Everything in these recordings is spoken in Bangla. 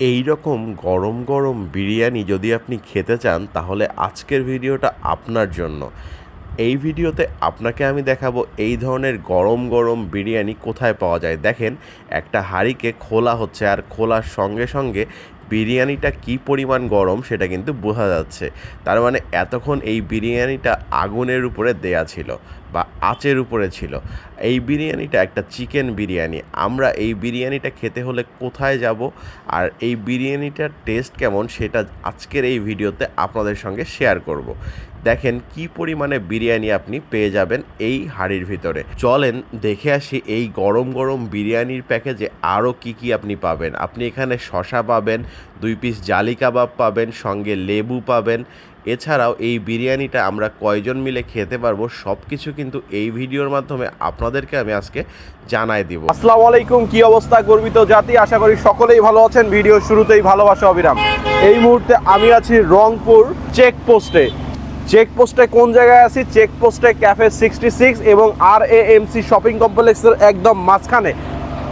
এই রকম গরম গরম বিরিয়ানি যদি আপনি খেতে চান, তাহলে আজকের ভিডিওটা আপনার জন্য। এই ভিডিওতে আপনাকে আমি দেখাবো এই ধরনের গরম গরম বিরিয়ানি কোথায় পাওয়া যায়। দেখেন, একটা হাঁড়িকে খোলা হচ্ছে আর খোলার সঙ্গে সঙ্গে বিরিয়ানিটা কি পরিমাণ গরম সেটা কিন্তু বোঝা যাচ্ছে। তার মানে এতক্ষণ এই বিরিয়ানিটা আগুনের উপরে দেয়া ছিল। বা আঁচের উপরে ছিল। এই বিরিয়ানিটা একটা চিকেন বিরিয়ানি। আমরা এই বিরিয়ানিটা খেতে হলে কোথায় যাব আর এই বিরিয়ানিটার টেস্ট কেমন সেটা আজকের এই ভিডিওতে আপনাদের সঙ্গে শেয়ার করব। দেখেন কি পরিমাণে বিরিয়ানি আপনি পেয়ে যাবেন এই হাঁড়ির ভিতরে। চলেন দেখে আসি এই গরম গরম বিরিয়ানির প্যাকেজে আরও কি কি আপনি পাবেন। আপনি এখানে শশা পাবেন, দুই পিস জালি কাবাব পাবেন, সঙ্গে লেবু পাবেন এছাড়াও এই বিরিয়ানিটা আমরা কয়জন মিলে খেতে পারব সব কিছু কিন্তু এই ভিডিওর মাধ্যমে আপনাদেরকে আমি আজকে জানাই দিব। আসসালামু আলাইকুম, কি অবস্থা গর্বিত জাতি? আশা করি সকলেই ভালো আছেন। ভিডিও শুরুতেই ভালোবাসা, অবিরাম। এই মুহূর্তে আমি আছি রংপুর চেক পোস্টে চেক পোস্টে কোন জায়গায় আছি? চেক পোস্টে ক্যাফে সিক্সটি সিক্স এবং R A M C shopping কমপ্লেক্সের একদম মাঝখানে।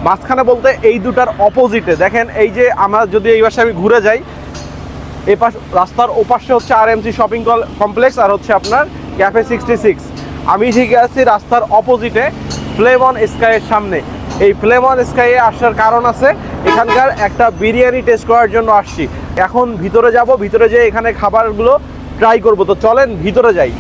মাঝখানে বলতে এই দুটার অপোজিটে। দেখেন, এই যে আমার যদি এই পাশে আমি ঘুরে যাই এ পাশ রাস্তার ওপাশে হচ্ছে আর এমসি শপিং কমপ্লেক্স আর হচ্ছে আপনার ক্যাফে সিক্সটি সিক্স আমি ঠিক আছি রাস্তার অপোজিটে ফ্লেমন স্কাইয়ের সামনে। এই ফ্লেমন স্কাইয়ে আসার কারণ আছে, এখানকার একটা বিরিয়ানি টেস্ট করার জন্য আসছি। এখন ভিতরে যাব, ভিতরে যেয়ে এখানে খাবারগুলো ট্রাই করব। তো চলেন ভিতরে যাই।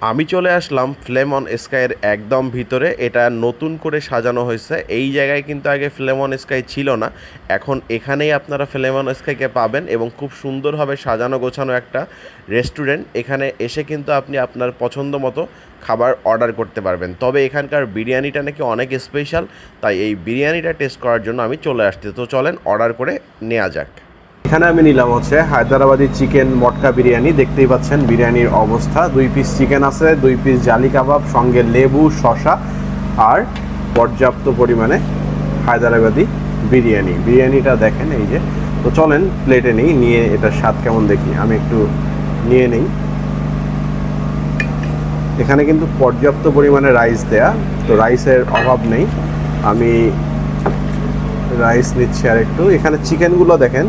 আমি চলে আসলাম ফ্লেম অন স্কাইয়ের একদম ভিতরে। এটা নতুন করে সাজানো হয়েছে। এই জায়গায় কিন্তু আগে ফ্লেম অন স্কাই ছিল না। এখন এখানেই আপনারা ফ্লেম অন স্কাইকে পাবেন এবং খুব সুন্দরভাবে সাজানো গোছানো একটা রেস্টুরেন্ট এখানে এসে কিন্তু আপনি আপনার পছন্দ মতো খাবার অর্ডার করতে পারবেন। তবে এখানকার বিরিয়ানিটা নাকি অনেক স্পেশাল তাই এই বিরিয়ানিটা টেস্ট করার জন্য আমি চলে আসছি। তো চলেন অর্ডার করে নেওয়া যাক। এখানে আমি নিলাম হচ্ছে হায়দ্রাবাদি চিকেন মটকা বিরিয়ানি। দেখতেই পাচ্ছেন বিরিয়ানির অবস্থা। দুই পিস চিকেন আছে, দুই পিস জালি কাবাব, সঙ্গে লেবু শশা আর পর্যাপ্ত পরিমাণে হায়দ্রাবাদি বিরিয়ানি। বিরিয়ানিটা দেখেন এই যে। তো চলেন প্লেটে নেই, নিয়ে এটার স্বাদ কেমন দেখি। আমি একটু নিয়ে নেই। এখানে কিন্তু পর্যাপ্ত পরিমাণে রাইস দেয়া, তো রাইসের অভাব নেই। আমি রাইস নিচ্ছি আর একটু এখানে চিকেনগুলো দেখেন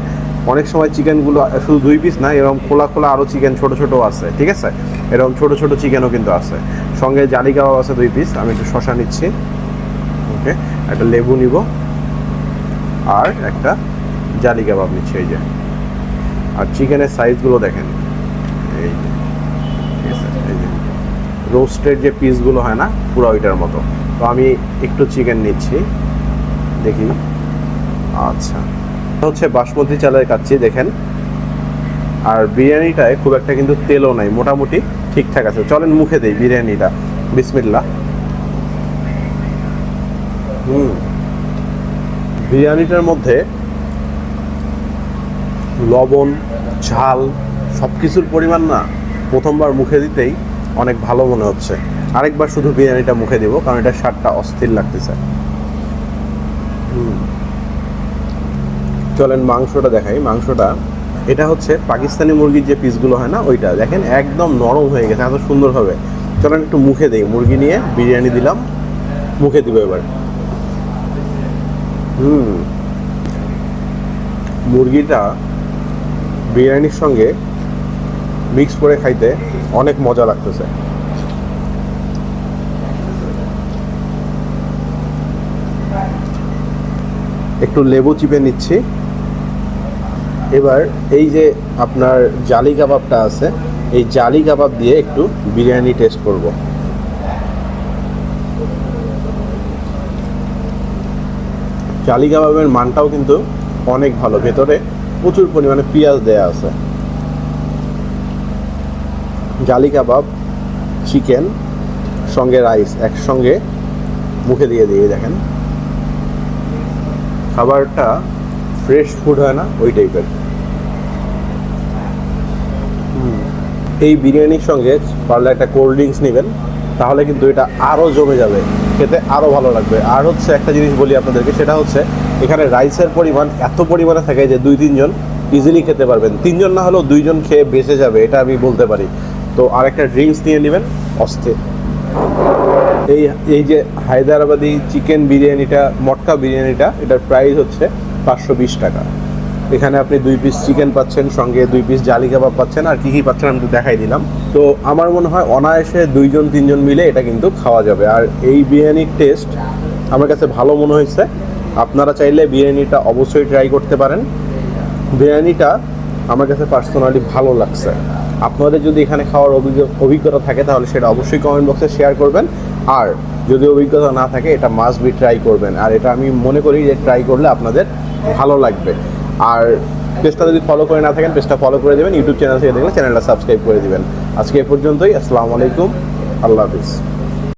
অনেক সময় চিকেনগুলো শুধু দুই পিস না, এরকম খোলা খোলা আরও চিকেন ছোট ছোট আছে, ঠিক আছে? এরকম ছোট ছোট চিকেনও কিন্তু আছে। সঙ্গে জালি কাবাব আছে দুই পিস আমি একটু শশা নিচ্ছি। ওকে একটা লেবু নিব। আর একটা জালি কাবাব নিচ্ছি, এই যে। আর চিকেনের সাইজগুলো দেখেন। এই রোস্টেড যে। পিসগুলো হয় না, পুরো ওইটার মতো। তো আমি একটু চিকেন নিচ্ছি। দেখি। আচ্ছা। হচ্ছে বাসমতি চালের কাচ্ছি দেখেন। আর বিরিয়ানিটায় খুব একটা কিন্তু তেলও নাই, মোটামুটি ঠিকঠাক আছে। চলেন মুখে দেই বিরিয়ানিটা। বিসমিল্লা হুম। বিরিয়ানিটার মধ্যে লবণ, ঝাল সব কিছুর পরিমাণ না প্রথমবার মুখে দিতেই অনেক ভালো মনে হচ্ছে। আরেকবার শুধু বিরিয়ানিটা মুখে দিব, কারণ এটা স্বাদটা অস্থির লাগতেছে। হুম। চলেন মাংসটা দেখাই। মাংসটা, এটা হচ্ছে পাকিস্তানি মুরগির যে পিসগুলো হয় না, ওইটা। দেখেন, একদম নরম হয়ে গেছে, এত সুন্দরভাবে। চলেন একটু মুখে দেই, মুরগি নিয়ে বিরিয়ানি দিলাম। মুখে দিব এবার। হুম। মুরগিটা বিরিয়ানির সঙ্গে মিক্স করে খাইতে অনেক মজা লাগতেছে। একটু লেবু চিপে নিচ্ছি। এবার এই যে আপনার জালি কাবাবটা আছে, এই জালি কাবাব দিয়ে একটু বিরিয়ানি টেস্ট করব। জালি কাবাবের মানটাও কিন্তু অনেক ভালো। ভেতরে প্রচুর পরিমাণে পেঁয়াজ দেয়া আছে। জালি কাবাব, চিকেন, সঙ্গে রাইস একসঙ্গে মুখে দিয়ে দিয়ে দেখেন। খাবারটা ফ্রেশ ফুড হয় না, ওই টাইপের এই বিরিয়ানির সঙ্গে পারলে একটা কোল্ড ড্রিঙ্কস নেবেন, তাহলে কিন্তু এটা আরও জমে যাবে, খেতে আরও ভালো লাগবে। আর হচ্ছে একটা জিনিস বলি আপনাদেরকে, সেটা হচ্ছে এখানে রাইসের পরিমাণ এত পরিমাণে থাকে যে দুই, তিনজন ইজিলি খেতে পারবেন। তিনজন না হলেও দুইজন খেয়ে বেঁচে যাবে, এটা আমি বলতে পারি। তো আরেকটা ড্রিঙ্কস নিয়ে নেবেন, অস্থির। এই এই যে হায়দ্রাবাদি চিকেন বিরিয়ানিটা, মটকা বিরিয়ানিটা, এটার প্রাইস হচ্ছে পাঁচশো বিশ টাকা। এখানে আপনি দুই পিস চিকেন পাচ্ছেন, সঙ্গে দুই পিস জালি কাবাব পাচ্ছেন, আর কী কী পাচ্ছেন আমি দেখাই দিলাম। তো আমার মনে হয় অনায়াসে দুইজন, তিনজন মিলে এটা কিন্তু খাওয়া যাবে। আর এই বিরিয়ানির টেস্ট আমার কাছে ভালো মনে হয়েছে। আপনারা চাইলে বিরিয়ানিটা অবশ্যই ট্রাই করতে পারেন। বিরিয়ানিটা আমার কাছে পার্সোনালি ভালো লাগছে। আপনাদের যদি এখানে খাওয়ার অভিজ্ঞ- অভিজ্ঞতা থাকে, তাহলে সেটা অবশ্যই কমেন্ট বক্সে শেয়ার করবেন। আর যদি অভিজ্ঞতা না থাকে, এটা মাস্ট বি ট্রাই করবেন। আর এটা আমি মনে করি যে ট্রাই করলে আপনাদের ভালো লাগবে। আর পেজটা যদি ফলো করে না থাকেন, পেজটা ফলো করে দেবেন ইউটিউব চ্যানেল থেকে দেখলে চ্যানেলটা সাবস্ক্রাইব করে দেবেন। আজকে এ পর্যন্তই, আসসালামু আলাইকুম, আল্লাহ হাফিজ।